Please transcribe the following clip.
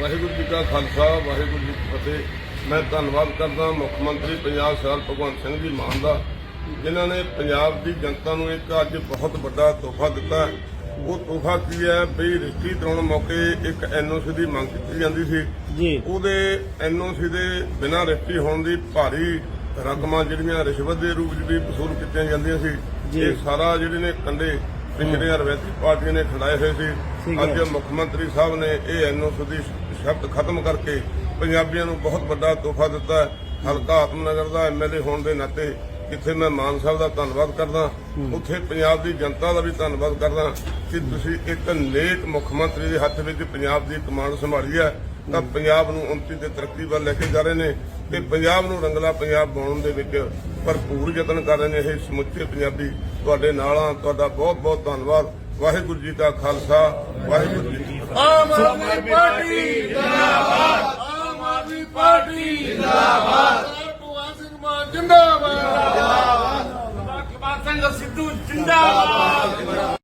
ਵਾਹਿਗੁਰੂ ਜੀ ਕਾ ਖਾਲਸਾ ਵਾਹਿਗੁਰੂ ਜੀ ਕੀ ਫਤਿਹ। ਮੈਂ ਧੰਨਵਾਦ ਕਰਦਾ ਮੁੱਖ ਮੰਤਰੀ ਪੰਜਾਬ ਸਰਦਾਰ ਭਗਵੰਤ ਸਿੰਘ ਜੀ ਮਾਨ ਦਾ ਜਿਨ੍ਹਾਂ ਨੇ ਪੰਜਾਬ ਦੀ ਜਨਤਾ ਨੂੰ ਇੱਕ ਅੱਜ ਬਹੁਤ ਵੱਡਾ ਤੋਹਫਾ ਦਿੱਤਾ। ਉਹ ਤੋਹਫਾ ਕੀ ਹੈ? ਵੀ ਰਜਿਸਟਰੀ ਕਰਾਉਣ ਮੌਕੇ ਇੱਕ ਐਨਓਸੀ ਦੀ ਮੰਗ ਕੀਤੀ ਜਾਂਦੀ ਸੀ। ਜੀ। ਉਹਦੇ ਐਨਓਸੀ ਦੇ ਬਿਨਾਂ ਰਜਿਸਟਰੀ ਹੋਣ ਦੀ ਭਾਰੀ ਰਕਮਾਂ ਜਿਹੜੀਆਂ ਰਿਸ਼ਵਤ ਦੇ ਰੂਪ ਵਿੱਚ ਵੀ ਵਸੂਲ ਕੀਤੀਆਂ ਜਾਂਦੀਆਂ ਸੀ। ਇਹ ਸਾਰਾ ਜਿਹੜੇ ਨੇ ਕੰਡੇ ਪਿਛੜੀਆਂ ਰਵਾਇਤੀ ਪਾਰਟੀਆਂ ਨੇ ਖੜਾਏ ਹੋਏ ਸੀ। ਅੱਜ ਮੁੱਖ ਮੰਤਰੀ ਸਾਹਿਬ ਨੇ ਇਹ ਐਨਓਸੀ ਦੀ ਸ਼ਬਦ ਖਤਮ ਕਰਕੇ ਪੰਜਾਬੀਆਂ ਨੂੰ ਬਹੁਤ ਵੱਡਾ ਤੋਹਫਾ ਦਿੱਤਾ ਹੈ। ਹਲਕਾ ਆਤਮਨਗਰ ਦਾ ਐਮਐਲਏ ਹੋਣ ਦੇ ਨਾਤੇ ਕਿੱਥੇ ਮੈਂ ਮਾਨ ਸਾਹਿਬ ਦਾ ਧੰਨਵਾਦ ਕਰਦਾ ਉੱਥੇ ਪੰਜਾਬ ਦੀ ਜਨਤਾ ਦਾ ਵੀ ਧੰਨਵਾਦ ਕਰਦਾ ਕਿ ਤੁਸੀਂ ਇੱਕ ਨੇਕ ਮੁੱਖ ਮੰਤਰੀ ਦੇ ਹੱਥ ਵਿੱਚ ਪੰਜਾਬ ਦੀ ਕਮਾਂਡ ਸੰਭਾਲੀ ਹੈ। ਤਾਂ ਪੰਜਾਬ ਨੂੰ ਉੱਨਤੀ ਤੇ ਤਰੱਕੀ ਵੱਲ ਲੈ ਕੇ ਜਾ ਰਹੇ ਨੇ ਤੇ ਪੰਜਾਬ ਨੂੰ ਰੰਗਲਾ ਪੰਜਾਬ ਬਣਾਉਣ ਦੇ ਵਿੱਚ ਭਰਪੂਰ ਯਤਨ ਕਰ ਰਹੇ ਨੇ ਇਹ ਸਮੁੱਚੇ ਪੰਜਾਬੀ। ਤੁਹਾਡੇ ਨਾਲ ਆ ਤੁਹਾਡਾ ਬਹੁਤ ਬਹੁਤ ਧੰਨਵਾਦ। ਵਾਹਿਗੁਰੂ ਜੀ ਦਾ ਖਾਲਸਾ ਵਾਹਿਗੁਰੂ ਜੀ ਕੀ ਫਤਿਹ। ਜਿੰਦਾਬਾਦ ਸਿੱਧੂ ਜਿੰਦਾਬਾਦ!